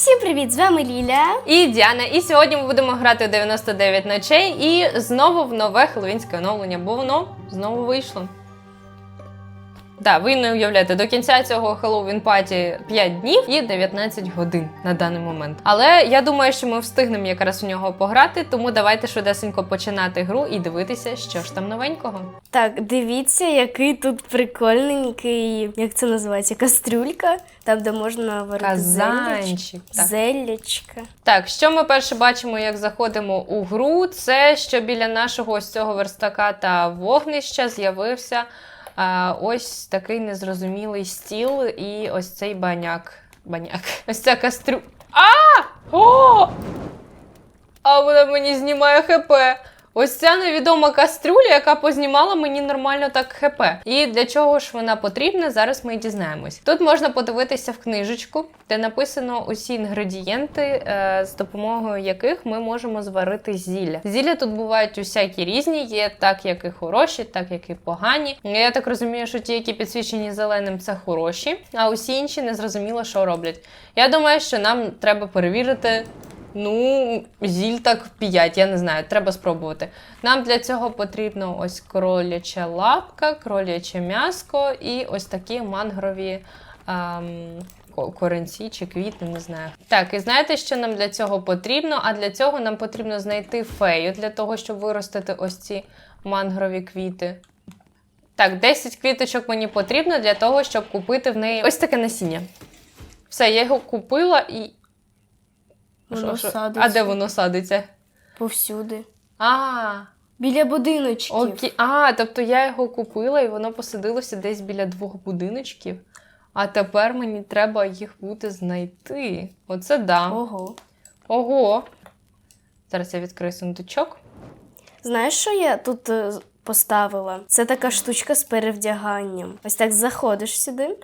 Всім привіт! З вами Ліля. І Діана. І сьогодні ми будемо грати у 99 ночей і знову в нове хеловінське оновлення, бо воно знову вийшло. Так, ви не уявляєте, до кінця цього Halloween паті 5 днів і 19 годин на даний момент. Але я думаю, що ми встигнемо якраз у нього пограти, тому давайте швидесенько починати гру і дивитися, що ж там новенького. Так, дивіться, який тут прикольненький, як це називається, кастрюлька, там, де можна варити. Казанчик. Так. Зелечка. Так, що ми перше бачимо, як заходимо у гру, це що біля нашого ось цього верстака та вогнища з'явився ось такий незрозумілий стіл і ось цей баняк. Баняк. Ось ця кастрю. А! О! А вона мені знімає ХП. Ось ця невідома кастрюля, яка познімала мені нормально так ХП. І для чого ж вона потрібна, зараз ми і дізнаємось. Тут можна подивитися в книжечку, де написано усі інгредієнти, е, з допомогою яких ми можемо зварити зілля. Зілля тут бувають усякі різні, є так, як і хороші, так як і погані. Я так розумію, що ті, які підсвічені зеленим, це хороші, а усі інші не зрозуміло, що роблять. Я думаю, що нам треба перевірити. Ну, зіль так 5, я не знаю, треба спробувати. Нам для цього потрібно ось кроляча лапка, кроляче м'яско і ось такі мангрові ем, коренці чи квіти, не знаю. Так, і знаєте, що нам для цього потрібно? А для цього нам потрібно знайти фею для того, щоб виростити ось ці мангрові квіти. Так, 10 квіточок мені потрібно для того, щоб купити в неї ось таке насіння. Все, я його купила і. Воно Що, садиться. А де воно садиться? Повсюди. А, Біля будиночків. окей. А, тобто я його купила і воно посадилося десь біля двох будиночків. А тепер мені треба їх буде знайти. Оце да. Ого. Ого. Зараз я відкрию сундучок. Знаєш, що я тут е, поставила? Це така штучка з перевдяганням. Ось так заходиш сюди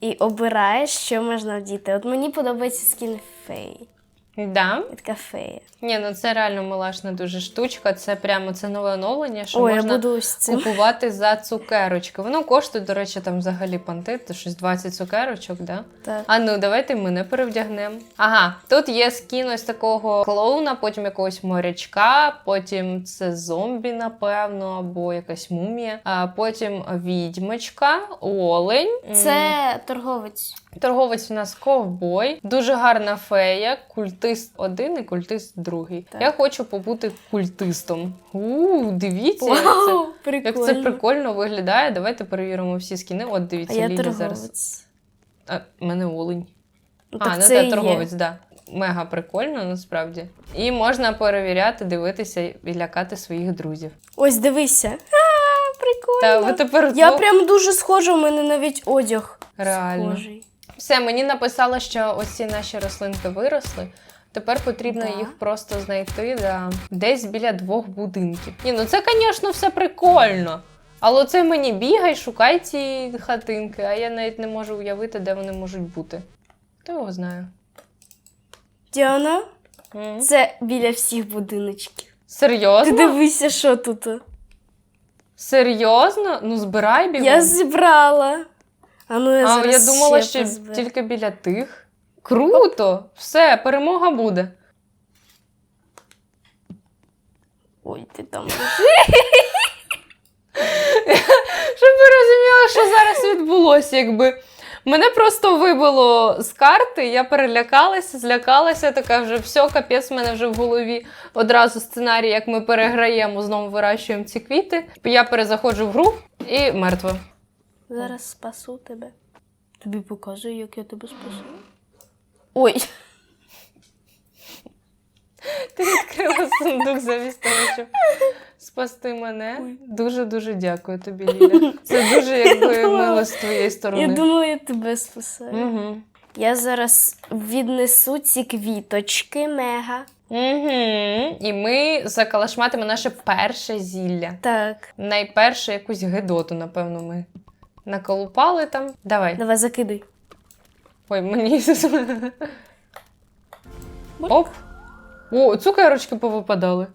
і обираєш, що можна вдіти. От мені подобається скін феї. Да. Я така фея. Ні, ну це реально милашна дуже штучка. Це прямо це нове оновлення, що Ой, я можна буду цим. купувати за цукерочки. Воно коштує, до речі, там взагалі панти, то щось 20 цукерочок, да? Так. А ну, давайте мене перевдягнемо. Ага, тут є скін ось такого клоуна, потім якогось морячка, потім це зомбі, напевно, або якась мумія. А потім відьмочка, олень. Це торговець. Торговець у нас ковбой, дуже гарна фея, культист один і культист другий. Так. Я хочу побути культистом. У, дивіться, як це. Вау, Як прикольно. це прикольно виглядає. Давайте перевіримо всі скіни. От А дивіться, я Лілі зараз. А, мене олень. Ну, А, так ну це це торговець, є. да. Мега прикольно, насправді. І можна перевіряти, дивитися і лякати своїх друзів. Ось дивися. А, прикольно. Та ви тепер Я прям дуже схожа, у мене навіть одяг реально. схожий. Все, мені написало, що ось ці наші рослинки виросли. Тепер потрібно Да. їх просто знайти да, десь біля двох будинків. Ні, ну це, звісно, все прикольно. Але це мені бігай, шукай ці хатинки, а я навіть не можу уявити, де вони можуть бути. Хто його знає? Діана, М? це біля всіх будиночків. Серйозно? Ти дивися, що тут. Серйозно? Ну збирай бігом. Я зібрала. А ну я а, я думала, ще що позберу. тільки біля тих. Круто! Все, перемога буде. Ой, ти там. Щоб ви розуміли, що зараз відбулося, якби. Мене просто вибило з карти, я перелякалася, злякалася, така вже все, капець, в мене вже в голові одразу сценарій, як ми переграємо, знову вирощуємо ці квіти. Я перезаходжу в гру і мертва. Зараз спасу тебе. Тобі показую, як я тебе спасу. Ой, Ти відкрила сундук замість того, щоб спасти мене. Дуже-дуже дякую тобі, Ліля. Це дуже якби мило з твоєї сторони. я думала, я тебе спасаю. Угу. Я зараз віднесу ці квіточки мега. Угу. І ми закалашматимо наше перше зілля. Так, Найперше якусь гидоту, напевно, ми наколупали там. Давай. давай закидай. Ой, мені. Оп. О, цукерочки повипадали.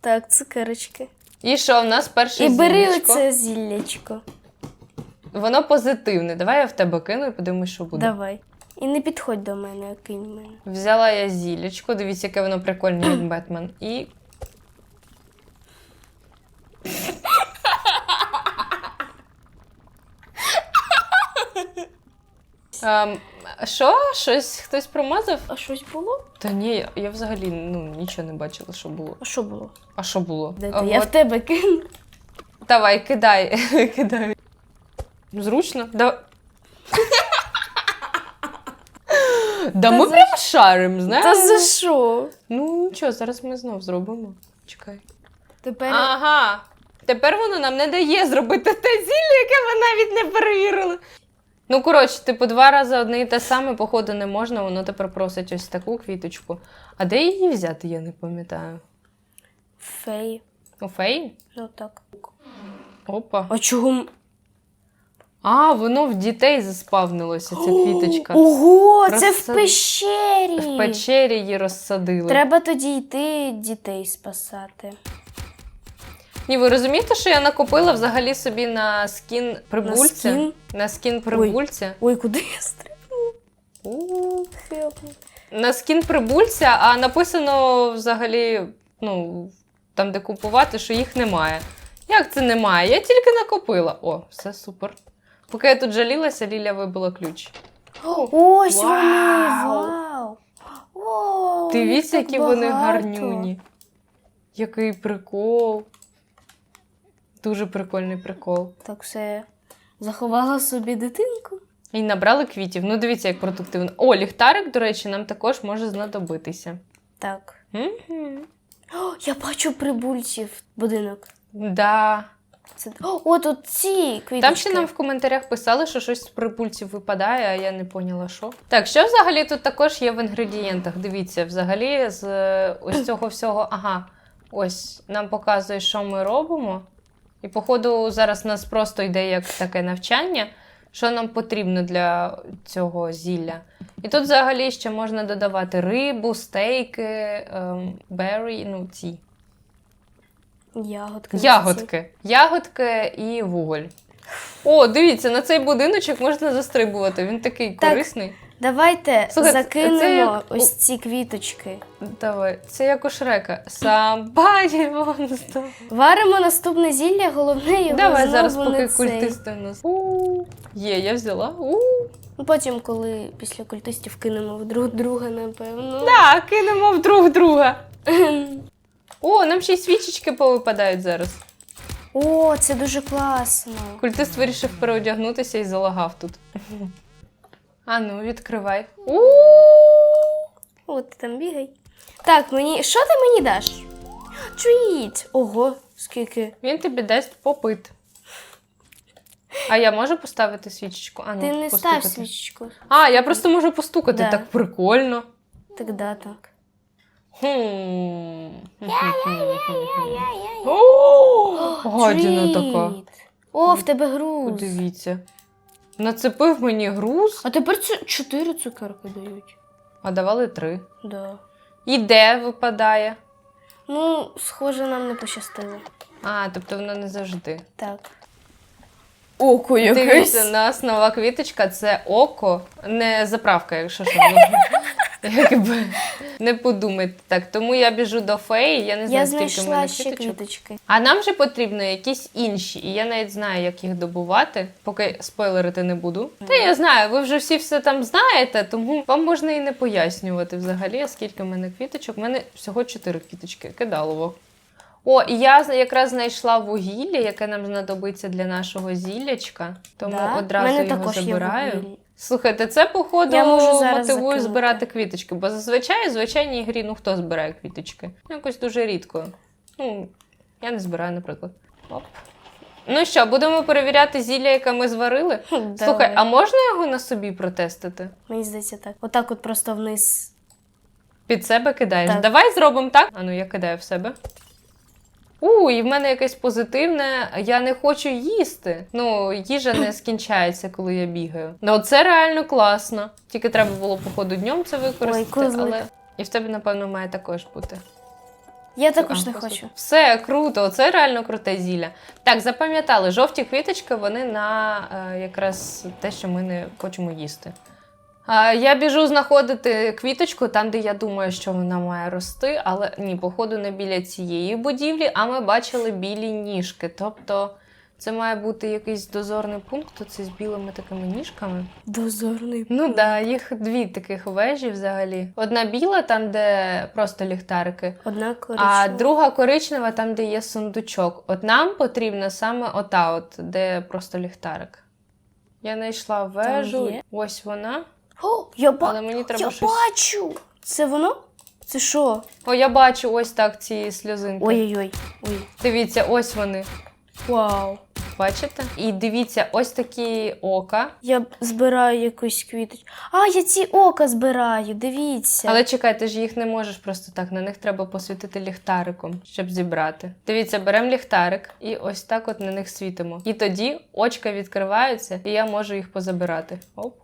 Так, цукерочки. І що, в нас перше І бери зіллячко. оце зіллячко. Воно позитивне. Давай я в тебе кину і подивимось, що буде. Давай. І не підходь до мене, кинь мене. Взяла я зілечко, дивіться, яке воно прикольне, як Бетмен. І. Ем, Що? Щось хтось промазав? А щось було? Та ні, я- я взагалі ну, нічого не бачила, що було. А що було? А що було? Де А ти? Я от- в тебе кину. Давай, кидай. кидай. Зручно? Да... да ми за прям шарим, знаєш? Та за що? Ну нічого, зараз ми знов зробимо. Чекай. Тепер Ага. Тепер воно нам не дає зробити те зілля, яке ми навіть не перевірили. Ну, коротше, типу, два рази одне і те саме, походу, не можна, воно тепер просить ось таку квіточку. А де її взяти, я не пам'ятаю. феї. У феї? Ну так. Опа. А чого? м- А, воно в дітей заспавнилося, ця квіточка. Ого, це в пещері. В печері її розсадили. Треба тоді йти дітей спасати. Ні, ви розумієте, що я накопила взагалі собі на скін прибульця? скін? На скін прибульця. Ой, куди я стрибну? У. Help me. На скін прибульця, а написано взагалі, ну, там, де купувати, що їх немає. Як це немає? Я тільки накопила. О, все супер. Поки я тут жалілася, Ліля вибила ключ. Ось Вау! вони, вау. Дивіться, які вони гарнюні. Який прикол. Дуже прикольний прикол. Так все. Заховала собі дитинку. І набрали квітів. Ну, дивіться, як продуктивно. О, ліхтарик, до речі, нам також може знадобитися. Так. О, я бачу прибульців будинок. Да. Це... О, тут ці квіточки. Там ще нам в коментарях писали, що щось з припульців випадає, а я не поняла, що. Так, що взагалі тут також є в інгредієнтах? Дивіться, взагалі з е, ось цього всього. Ага, ось нам показує, що ми робимо. І, походу, зараз у нас просто йде як таке навчання, що нам потрібно для цього зілля. І тут взагалі ще можна додавати рибу, стейки, ем, бері, ну ці Ягодки. Ягодки. Ягодки і вуголь. О, дивіться, на цей будиночок можна застрибувати. Він такий Так. корисний. Давайте Слухай, закинемо це як- ось ці квіточки. Давай, це як у Шрека. Somebody wants to... Варимо наступне зілля, головне його Давай знову зараз, не поки цей. культисти в нас. У, Є, я взяла. У. Ну, Потім, коли після культистів кинемо в друг друга, напевно. Так, кинемо в друг друга. О, нам ще й свічечки повипадають зараз. О, це дуже класно. Культист вирішив переодягнутися і залагав тут. А ну, відкривай. У. О, ти там бігай. Так, мені. Що ти мені даш? Treat. Ого, скільки. Він тобі дасть попит. А я можу поставити свічечку? А, ну, Ти не постукати. став свічку. А, я просто можу постукати, Да. так прикольно. Так, да, так. Гадіна така. О, в тебе груз. Подивіться. Нацепив мені груз, А тепер це чотири цукерки дають. а давали три. Да. І де випадає? Ну, схоже, нам не пощастило. А, тобто воно не завжди. Так. Око Дивіться, у нас нова квіточка це око, не заправка, якщо що. Якби не подумайте так. Тому я біжу до феї, я не знаю, Я скільки в мене квіточок. квіточки. А нам же потрібно якісь інші, і я навіть знаю, як їх добувати, поки спойлерити не буду. Та я знаю, ви вже всі все там знаєте, тому вам можна і не пояснювати взагалі, скільки в мене квіточок. У мене всього чотири квіточки, кидалово. О, і я якраз знайшла вугілля, яке нам знадобиться для нашого зіллячка, тому Да? одразу Мене його також забираю. вугілля. Слухайте, це походу Я можу зараз мотивує закинути. збирати квіточки, бо зазвичай в звичайній грі ну хто збирає квіточки? Ну, Якось дуже рідко. Ну, я не збираю, наприклад. Оп. Ну що, будемо перевіряти зілля, яке ми зварили? Хм, Слухай, а можна його на собі протестити? Мені здається так. Отак от просто вниз. Під себе кидаєш. Так. Давай зробимо так. А ну я кидаю в себе. У, і в мене якесь позитивне. Я не хочу їсти. Ну, їжа не скінчається, коли я бігаю. Ну, це реально класно. Тільки треба було, походу, днем це використати, козлик. але. І в тебе, напевно, має також бути. Я також А, не хочу. Все круто, це реально круте зілля. Так, запам'ятали, жовті квіточки вони на е, якраз те, що ми не хочемо їсти. Я біжу знаходити квіточку там, де я думаю, що вона має рости, але ні, походу, не біля цієї будівлі, а ми бачили білі ніжки. Тобто це має бути якийсь дозорний пункт, оце з білими такими ніжками. Дозорний. Ну так, да, їх дві таких вежі взагалі. Одна біла, там, де просто ліхтарики, Одна коричнева. а друга коричнева, там, де є сундучок. От нам потрібна саме ота, от, де просто ліхтарик. Я знайшла вежу, ось вона. О, я, ба... Але мені треба я щось. бачу. Це воно? Це що? О, я бачу ось так ці сльозинки. Ой-ой-ой. Ой. Дивіться, ось вони. Вау. Бачите? І дивіться, ось такі ока. Я збираю якусь квіточку. А, я ці ока збираю, дивіться. Але чекай, ти ж їх не можеш просто так. На них треба посвітити ліхтариком, щоб зібрати. Дивіться, беремо ліхтарик і ось так от на них світимо. І тоді очка відкриваються, і я можу їх позабирати. Оп.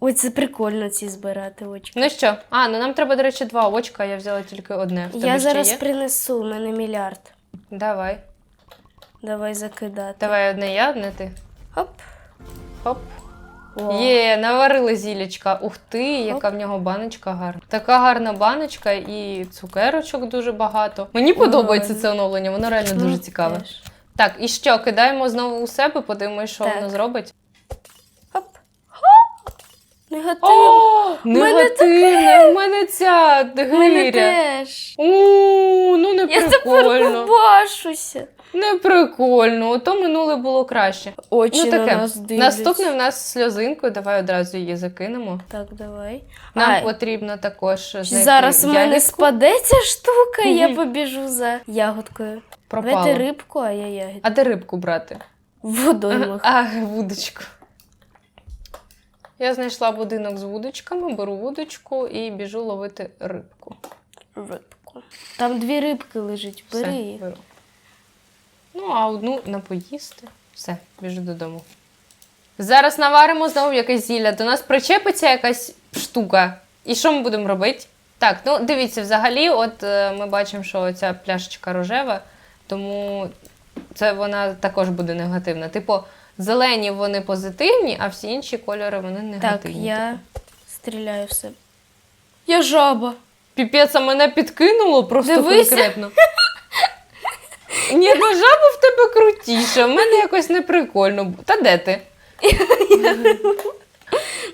Ой, це прикольно ці збирати очки. Ну що? А, ну нам треба, до речі, два очка, я взяла тільки одне. В тебе Я ще зараз є? принесу, у мене мільярд. Давай. Давай закидати. Давай одне я, одне ти. Хоп. Хоп. О. Є, наварили зілячка. Ух ти, яка в нього баночка гарна. Така гарна баночка і цукерочок дуже багато. Мені подобається це оновлення, воно реально дуже Ну, цікаве. теж. Так, і що, кидаємо знову у себе, подивимось, що Так. воно зробить. Негатив. О, негативне, в мене ця мене гиря. теж. У, ну не Я тепер прикольно. Не прикольно. Ото минуле було краще. Очі ну на нас дивляться. Наступне в нас сльозинкою. Давай одразу її закинемо. Так, давай. Нам А, потрібно також знайти Зараз в мене ягідку. спаде ця штука, я Мгм. побіжу за ягодкою. Пропало. Давайте рибку, а я ягід. А де рибку брати? В водоймах. А, вудочку. Я знайшла будинок з вудочками, беру вудочку і біжу ловити рибку. Рибку. Там дві рибки лежать, Все, бери їх. беру. Ну, а одну на поїсти. Все, біжу додому. Зараз наваримо знову якесь зілля. До нас причепиться якась штука. І що ми будемо робити? Так, ну дивіться, взагалі, от е, ми бачимо, що ця пляшечка рожева, тому це вона також буде негативна. Типу, зелені вони позитивні, а всі інші кольори вони Так, негативні. я стріляю в себе. Я жаба. Піпець, а мене підкинуло просто Дивися. конкретно. Ні, ну жаба в тебе крутіша, в мене якось не прикольно. Та де ти?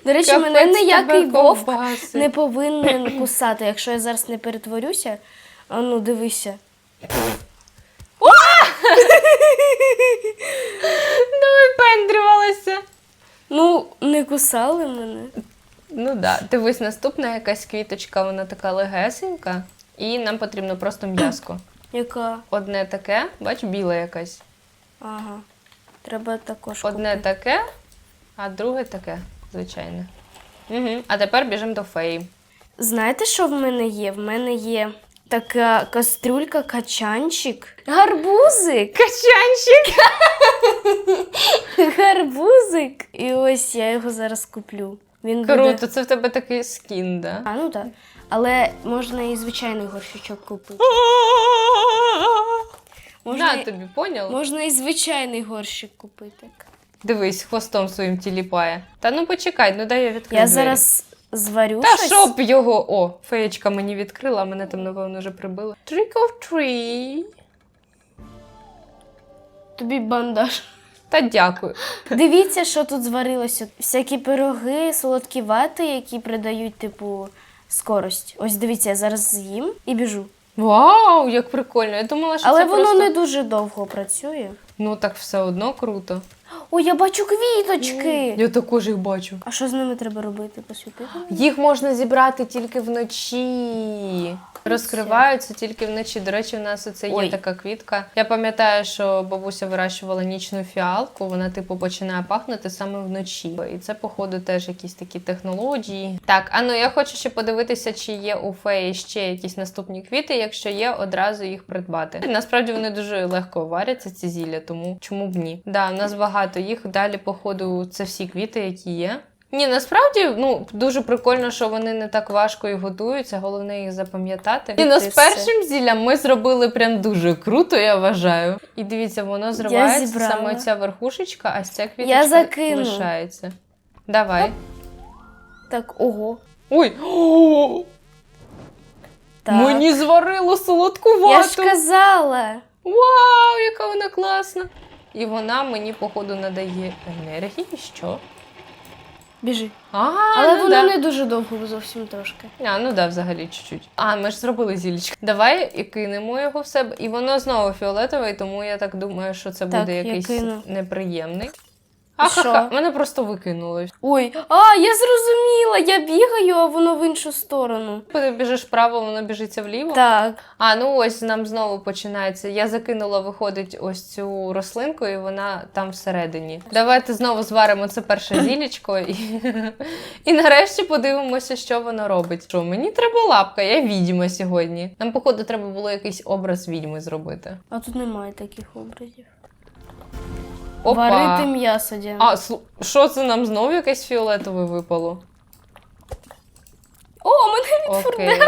До речі, Капець мене ніякий тебе вовк не повинен кусати. Якщо я зараз не перетворюся, а ну дивися. Ну, випендрювалася. Ну, не кусали мене. Ну так, да. дивись, наступна якась квіточка, вона така легесенька, і нам потрібно просто м'яско. Яка? Одне таке, бач, біле якась. Ага. Треба також. Одне купити. таке, а друге таке, звичайне. Угу. А тепер біжимо до феї. Знаєте, що в мене є? В мене є така кастрюлька, качанчик, гарбузик. Качанчик! Гарбузик. І ось я його зараз куплю. Він буде. Круто, це в тебе такий скін, да? А, ну так. Але можна і звичайний горщичок купити. Можна, На і- тобі, поняв? можна і звичайний горщик купити. Дивись, хвостом своїм тіліпає. Та ну почекай, ну дай я відкрию. Я двері. зараз зварю Та щось. щоб його. О, феєчка мені відкрила, а мене там, напевно, вже прибили. Trick of tree. Тобі бандаж. Та дякую. Дивіться, що тут зварилося. Всякі пироги, солодкі вати, які придають, типу, скорость. Ось дивіться, я зараз з'їм і біжу. Вау, як прикольно. Я думала, що Але це воно просто... не дуже довго працює. Ну так все одно круто. О, я бачу квіточки. Я також їх бачу. А що з ними треба робити? Посвітити? Їх можна зібрати тільки вночі. Розкриваються тільки вночі. До речі, у нас оце є Ой. така квітка. Я пам'ятаю, що бабуся вирощувала нічну фіалку. Вона, типу, починає пахнути саме вночі. І це, походу, теж якісь такі технології. Так, а ну я хочу ще подивитися, чи є у феї ще якісь наступні квіти. Якщо є, одразу їх придбати. Насправді вони дуже легко варяться, ці зілля, тому чому б ні? Да, у нас багато їх. Далі, походу, це всі квіти, які є. Ні, насправді ну дуже прикольно, що вони не так важко і готуються. Головне їх запам'ятати. І ну, з першим зіллям ми зробили прям дуже круто, я вважаю. І дивіться, воно зривається саме ця верхушечка, а ця квіточка закину. лишається. Давай. Так, ого. Ой! О, Так. Мені зварило солодкувату. Я ж казала. Вау, яка вона класна! І вона мені, походу, надає енергії. Що? Біжи. А, Але ну воно да. не дуже довго, зовсім трошки. А, ну да, взагалі чуть-чуть. А, ми ж зробили зілечко. Давай і кинемо його в себе. І воно знову фіолетове, і тому я так думаю, що це Так, буде я якийсь кину. неприємний. І А що? ха мене просто викинули. Ой, а, я зрозуміла, я бігаю, а воно в іншу сторону. Коли біжиш вправо, воно біжиться вліво. Так. А, ну ось нам знову починається. Я закинула, виходить, ось цю рослинку, і вона там всередині. Давайте знову зваримо це перше зілечко і, і нарешті подивимося, що воно робить. Що мені треба лапка, я відьма сьогодні. Нам, походу, треба було якийсь образ відьми зробити. А тут немає таких образів. Опа. Варити м'ясо діяти. А, слу- що це нам знову якесь фіолетове випало? О, мене Окей.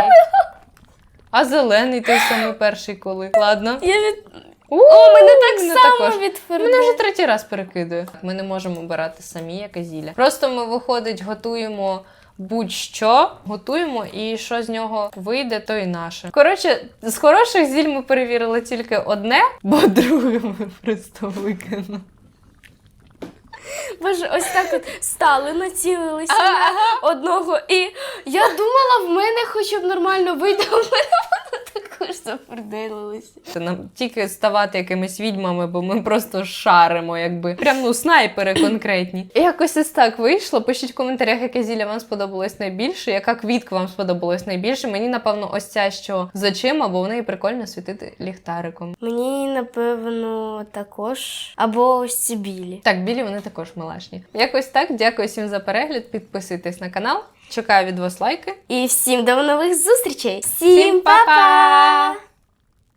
А зелений той самий перший коли. Ладно. я від. О, О, мене так мене само також. Мене вже третій раз перекидує. Ми не можемо обирати самі яке зілля. Просто ми, виходить, готуємо будь-що, готуємо, і що з нього вийде, то і наше. Коротше, з хороших зіль ми перевірили тільки одне, бо друге ми просто викинули. Боже, ось так от стали, націлилися на одного. І я думала, в мене хоча б нормально вийде, в мене Це нам тільки ставати якимись відьмами, бо ми просто шаримо, якби. Прям ну снайпери конкретні. І якось ось так вийшло. Пишіть в коментарях, яке зілля вам сподобалось найбільше, яка квітка вам сподобалась найбільше. Мені, напевно, ось ця, що з очима, бо в неї прикольно світити ліхтариком. Мені, напевно, також. Або ось ці білі. Так, білі вони також милашні. Якось так. Дякую всім за перегляд. Підписуйтесь на канал. Чекаю від вас лайки. І всім до нових зустрічей! Всім па-па!